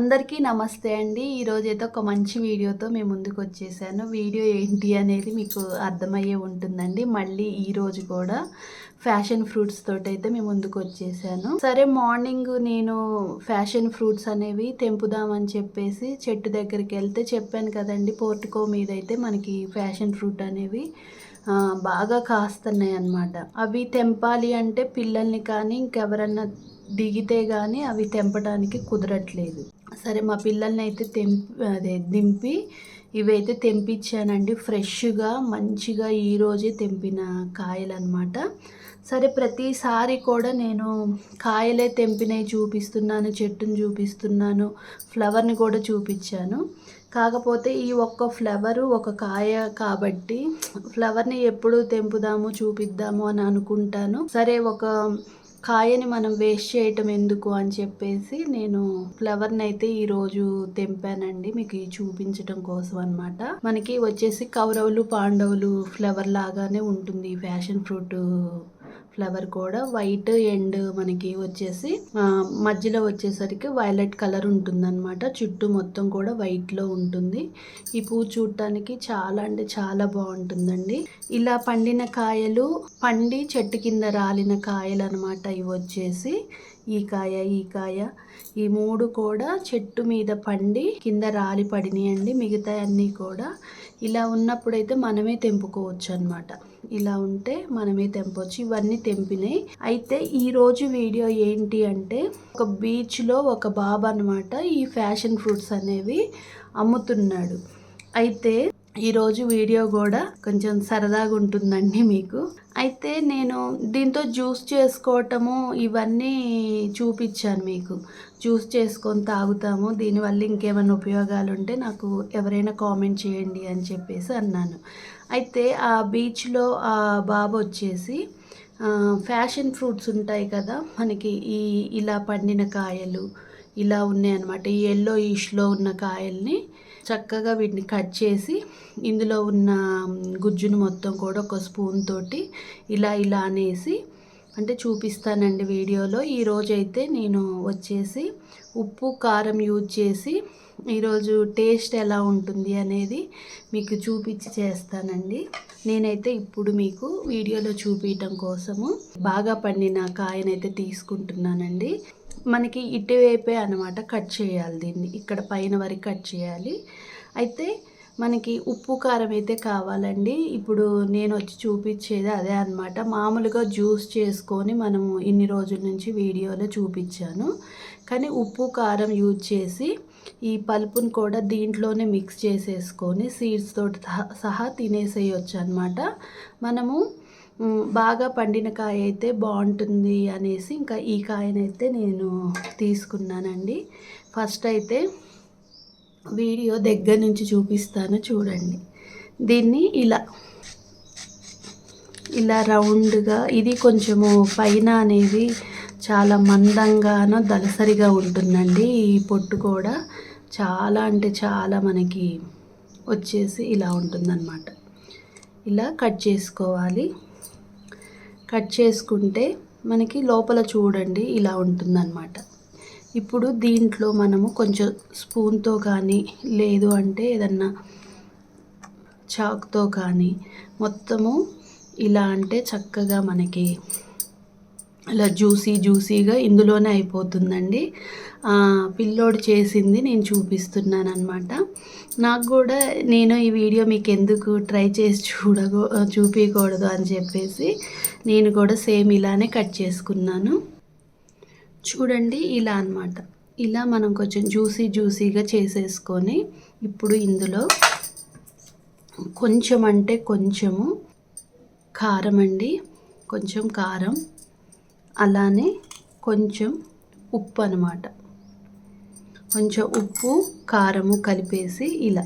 అందరికీ నమస్తే అండి. ఈరోజు ఏదో ఒక మంచి వీడియోతో మేము ముందుకు వచ్చేసాను. వీడియో ఏంటి అనేది మీకు అర్థమయ్యే ఉంటుందండి. మళ్ళీ ఈరోజు కూడా ఫ్యాషన్ ఫ్రూట్స్ తోటి అయితే మేము ముందుకు వచ్చేసాను. సరే మార్నింగ్ నేను ఫ్యాషన్ ఫ్రూట్స్ అనేవి తెంపుదామని చెప్పేసి చెట్టు దగ్గరికి వెళ్తే చెప్పాను కదండి పోర్టికో మీద అయితే మనకి ఫ్యాషన్ ఫ్రూట్ అనేవి బాగా కాస్తున్నాయి అన్నమాట. అవి తెంపాలి అంటే పిల్లల్ని కానీ ఇంకెవరన్నా దిగితే కానీ అవి తెంపడానికి కుదరట్లేదు. సరే మా పిల్లల్ని అయితే తెంపి అదే దింపి ఇవైతే తెంపించానండి ఫ్రెష్గా మంచిగా ఈరోజే తెంపిన కాయలు అనమాట సరే ప్రతిసారి కూడా నేను కాయలే తెంపినవి చూపిస్తున్నాను చెట్టుని చూపిస్తున్నాను ఫ్లవర్ని కూడా చూపించాను కాకపోతే ఈ ఒక్క ఫ్లవరు ఒక కాయ కాబట్టి ఫ్లవర్ని ఎప్పుడు తెంపుదాము చూపిద్దాము అని అనుకుంటాను. సరే ఒక కాయని మనం వేస్ట్ చేయటం ఎందుకు అని చెప్పేసి నేను ఫ్లవర్ని అయితే ఈరోజు తెంపానండి. మీకు చూపించడం చూపించటం కోసం అన్నమాట. మనకి వచ్చేసి కౌరవులు పాండవులు ఫ్లవర్ లాగానే ఉంటుంది ఈ ఫ్యాషన్ ఫ్రూట్ ఫ్లవర్ కూడా వైట్ అండ్ మనకి వచ్చేసి మధ్యలో వచ్చేసరికి వైలెట్ కలర్ ఉంటుందన్నమాట. చుట్టూ మొత్తం కూడా వైట్లో ఉంటుంది. ఈ పువ్వు చూడటానికి చాలా అంటే చాలా బాగుంటుందండి. ఇలా పండిన కాయలు పండి చెట్టు కింద రాలిన కాయలు అనమాట ఇవి వచ్చేసి. ఈ కాయ ఈ కాయ. ఈ మూడు కూడా చెట్టు మీద పండి కింద రాలి పడినాయండి. మిగతా అన్నీ కూడా. ఇలా ఉన్నప్పుడైతే మనమే తెంపుకోవచ్చు అనమాట ఇలా ఉంటే మనమే తెంపొచ్చు. ఇవన్నీ తెంపినాయి. అయితే ఈ రోజు వీడియో ఏంటి అంటే ఒక బీచ్లో ఒక బాబు అనమాట ఈ ఫ్యాషన్ ఫ్రూట్స్ అనేవి అమ్ముతున్నాడు. అయితే ఈరోజు వీడియో కూడా కొంచెం సరదాగా ఉంటుందండి మీకు. అయితే నేను దీంతో జ్యూస్ చేసుకోవటము ఇవన్నీ చూపించాను మీకు. చూస్ చేసుకొని తాగుతాము. దీనివల్ల ఇంకేమైనా ఉపయోగాలు ఉంటే నాకు ఎవరైనా కామెంట్ చేయండి అని చెప్పేసి అన్నాను. అయితే ఆ బీచ్లో ఆ బాబు వచ్చేసి ఫ్యాషన్ ఫ్రూట్స్ ఉంటాయి కదా మనకి ఈ ఇలా పండిన కాయలు ఇలా ఉన్నాయన్నమాట ఈ ఎల్లో ఈష్లో ఉన్న కాయల్ని చక్కగా వీటిని కట్ చేసి ఇందులో ఉన్న గుజ్జును మొత్తం కూడా ఒక స్పూన్ తోటి ఇలా ఇలా అనేసి అంటే చూపిస్తానండి వీడియోలో. ఈరోజు అయితే నేను వచ్చేసి ఉప్పు కారం యూజ్ చేసి ఈరోజు టేస్ట్ ఎలా ఉంటుంది అనేది మీకు చూపించి చేస్తానండి. నేనైతే ఇప్పుడు మీకు వీడియోలో చూపించటం కోసము బాగా పండిన కాయనైతే తీసుకుంటున్నానండి. మనకి ఇటువైపే అనమాట కట్ చేయాలి దీన్ని. ఇక్కడ పైన వరకు కట్ చేయాలి. అయితే మనకి ఉప్పు కారం అయితే కావాలండి. ఇప్పుడు నేను వచ్చి చూపించేది అదే అనమాట మామూలుగా జ్యూస్ చేసుకొని మనము ఇన్ని రోజుల నుంచి వీడియోలో చూపించాను. కానీ ఉప్పు కారం యూజ్ చేసి ఈ పలుపును కూడా దీంట్లోనే మిక్స్ చేసేసుకొని సీడ్స్ తోటి సహా- సహా తినేసేయచ్చు అనమాట మనము బాగా పండిన కాయ అయితే బాగుంటుంది అనేసి ఇంకా ఈ కాయనైతే నేను తీసుకున్నానండి. ఫస్ట్ అయితే వీడియో దగ్గర నుంచి చూపిస్తాను చూడండి. దీన్ని ఇలా ఇలా రౌండ్గా ఇది కొంచెము పైన అనేది చాలా మందంగాను దలసరిగా ఉంటుందండి. ఈ పొట్టు కూడా చాలా అంటే చాలా మనకి వచ్చేసి ఇలా ఉంటుందన్నమాట. ఇలా కట్ చేసుకోవాలి. కట్ చేసుకుంటే మనకి లోపల చూడండి ఇలా ఉంటుందన్నమాట. ఇప్పుడు దీంట్లో మనము కొంచెం స్పూన్తో కానీ లేదు అంటే ఏదన్నా చాక్తో కానీ మొత్తము ఇలా అంటే చక్కగా మనకి ఇలా జ్యూసీ జ్యూసీగా ఇందులోనే అయిపోతుందండి. పిల్లోడు చేసింది నేను చూపిస్తున్నాను అనమాట నాకు కూడా నేను ఈ వీడియో మీకు ఎందుకు ట్రై చేసి చూడగో చూపించకూడదు అని చెప్పేసి నేను కూడా సేమ్ ఇలానే కట్ చేసుకున్నాను. చూడండి ఇలా అన్నమాట. ఇలా మనం కొంచెం జ్యూసీ జ్యూసీగా చేసేసుకొని ఇప్పుడు ఇందులో కొంచెం అంటే కొంచెము కారం అండి. కొంచెం కారం అలానే కొంచెం ఉప్పు అనమాట కొంచెం ఉప్పు కారము కలిపేసి ఇలా.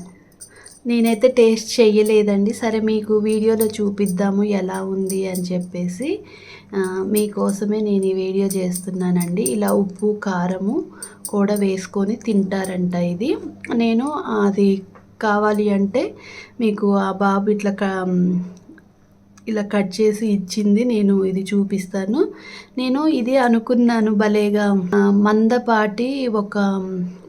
నేనైతే టేస్ట్ చేయలేదండి సరే మీకు వీడియోలో చూపిద్దాము ఎలా ఉంది అని చెప్పేసి మీకోసమే నేను ఈ వీడియో చేస్తున్నానండి. ఇలా ఉప్పు కారము కూడా వేసుకొని తింటారంట ఇది. నేను అది కావాలి అంటే మీకు ఆ బాబు ఇట్లా క- ఇలా కట్ చేసి ఇచ్చింది నేను ఇది చూపిస్తాను. నేను ఇది అనుకున్నాను భలేగా. మందపాటి ఒక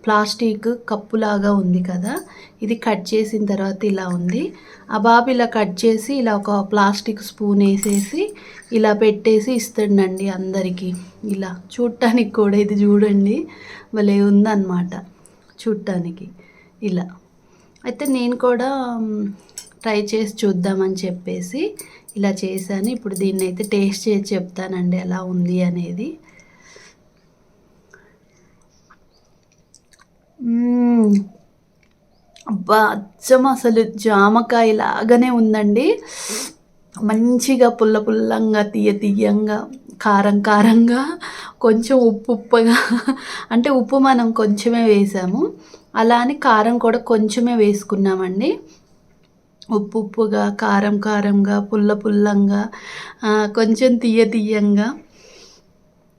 ప్లాస్టిక్ కప్పులాగా ఉంది కదా. ఇది కట్ చేసిన తర్వాత ఇలా ఉంది. ఆ బాబు ఇలా కట్ చేసి ఇలా ఒక ప్లాస్టిక్ స్పూన్ వేసేసి ఇలా పెట్టేసి ఇస్తుండండి అందరికీ. ఇలా చూడటానికి కూడా ఇది చూడండి. భలే ఉందన్నమాట చూడటానికి. ఇలా. అయితే నేను కూడా ట్రై చేసి చూద్దామని చెప్పేసి ఇలా చేశాను. ఇప్పుడు దీన్ని అయితే టేస్ట్ చేసి చెప్తానండి ఎలా ఉంది అనేది. అబ్బా అచ్చం అసలు జామకాయ లాగానే ఉందండి. మంచిగా పుల్ల పుల్లంగా తీయ తీయంగా కారం కారంగా కొంచెం ఉప్పు ఉప్పగా అంటే ఉప్పు మనం కొంచెమే వేసాము. అలా అని కారం కూడా కొంచెమే వేసుకున్నామండి. ఉప్పు ఉప్పుగా కారం కారంగా పుల్ల పుల్లంగా కొంచెం తీయ తీయంగా.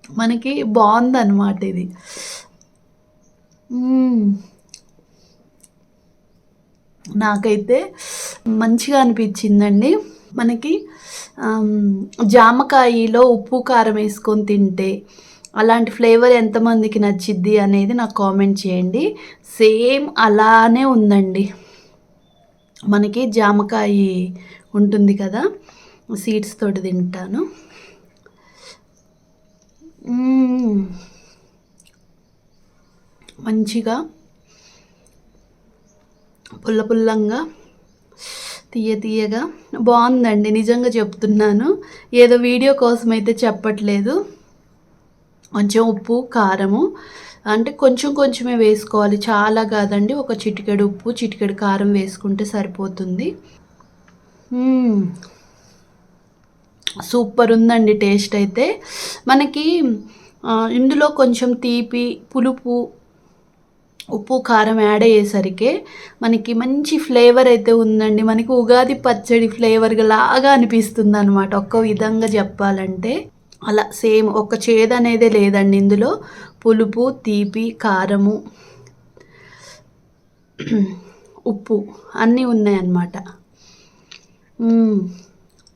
మనకి బాగుందన్నమాట ఇది. నాకైతే మంచిగా అనిపించిందండి. మనకి జామకాయలో ఉప్పు కారం వేసుకొని తింటే అలాంటి ఫ్లేవర్ ఎంతమందికి నచ్చిద్ది అనేది నాకు కామెంట్ చేయండి. సేమ్ అలానే ఉందండి. మనకి జామకాయ ఉంటుంది కదా సీడ్స్ తోటి తింటాను. మంచిగా పుల్ల పుల్లంగా తీయ తీయగా. బాగుందండి నిజంగా చెప్తున్నాను. ఏదో వీడియో కోసం అయితే చెప్పట్లేదు. కొంచెం ఉప్పు కారము అంటే కొంచెం కొంచెమే వేసుకోవాలి. చాలా కాదండి ఒక చిటికెడు ఉప్పు చిటికెడు కారం వేసుకుంటే సరిపోతుంది. సూపర్ ఉందండి టేస్ట్ అయితే. మనకి ఇందులో కొంచెం తీపి పులుపు ఉప్పు కారం యాడ్ అయ్యేసరికి మనకి మంచి ఫ్లేవర్ అయితే ఉందండి. మనకి ఉగాది పచ్చడి ఫ్లేవర్ లాగా అనిపిస్తుంది అనమాట ఒక్క విధంగా చెప్పాలంటే అలా సేమ్ ఒక చేదు అనేది లేదండి. ఇందులో పులుపు తీపి కారము ఉప్పు అన్నీ ఉన్నాయన్నమాట.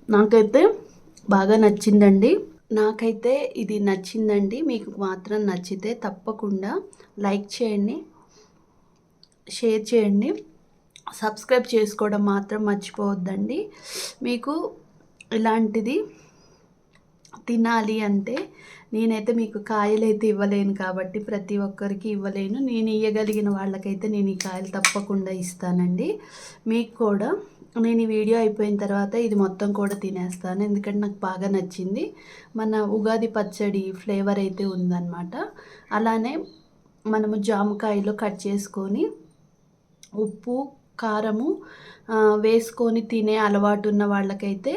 నాకైతే బాగా నచ్చిందండి. నాకైతే ఇది నచ్చిందండి. మీకు మాత్రం నచ్చితే తప్పకుండా లైక్ చేయండి. షేర్ చేయండి. సబ్స్క్రైబ్ చేసుకోవడం మాత్రం మర్చిపోవద్దండి. మీకు ఇలాంటిది తినాలి అంటే నేనైతే మీకు కాయలు అయితే ఇవ్వలేను కాబట్టి ప్రతి ఒక్కరికి ఇవ్వలేను. నేను ఇవ్వగలిగిన వాళ్ళకైతే నేను ఈ కాయలు తప్పకుండా ఇస్తానండి. మీకు కూడా నేను ఈ వీడియో అయిపోయిన తర్వాత ఇది మొత్తం కూడా తినేస్తాను. ఎందుకంటే నాకు బాగా నచ్చింది. మన ఉగాది పచ్చడి ఫ్లేవర్ అయితే ఉందన్నమాట. అలానే మనము జామకాయలు కట్ చేసుకొని ఉప్పు కారము వేసుకొని తినే అలవాటు ఉన్న వాళ్ళకైతే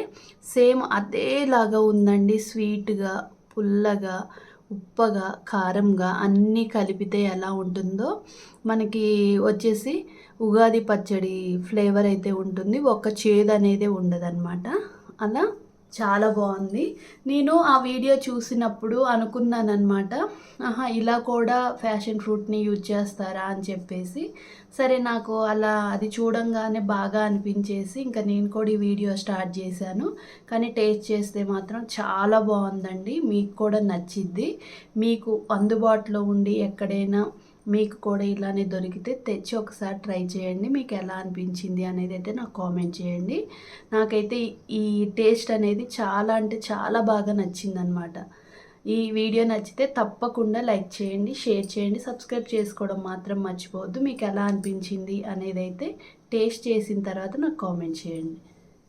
సేమ్ అదేలాగా ఉందండి. స్వీట్గా పుల్లగా ఉప్పగా కారంగా అన్నీ కలిపితే ఎలా ఉంటుందో మనకి వచ్చేసి ఉగాది పచ్చడి ఫ్లేవర్ అయితే ఉంటుంది. ఒక చేదు అనేది ఉండదన్నమాట. అలా చాలా బాగుంది. నేను ఆ వీడియో చూసినప్పుడు అనుకున్నానమాట ఆహా ఇలా కూడా ఫ్యాషన్ ఫ్రూట్ని యూజ్ చేస్తారా అని చెప్పేసి. సరే నాకు అలా అది చూడంగానే బాగా అనిపించేసి ఇంకా నేను కూడా ఈ వీడియో స్టార్ట్ చేశాను. కానీ టేస్ట్ చేస్తే మాత్రం చాలా బాగుందండి. మీకు కూడా నచ్చిద్ది. మీకు అందుబాటులో ఉండి ఎక్కడైనా మీకు కూడా ఇలానే దొరికితే తెచ్చి ఒకసారి ట్రై చేయండి. మీకు ఎలా అనిపించింది అనేది అయితే నాకు కామెంట్ చేయండి. నాకైతే ఈ- ఈ టేస్ట్ అనేది చాలా అంటే చాలా బాగా నచ్చిందనమాట ఈ వీడియో నచ్చితే తప్పకుండా లైక్ చేయండి షేర్ చేయండి సబ్స్క్రైబ్ చేసుకోవడం మాత్రం మర్చిపోవద్దు. మీకు ఎలా అనిపించింది అనేది అయితే టేస్ట్ చేసిన తర్వాత నాకు కామెంట్ చేయండి.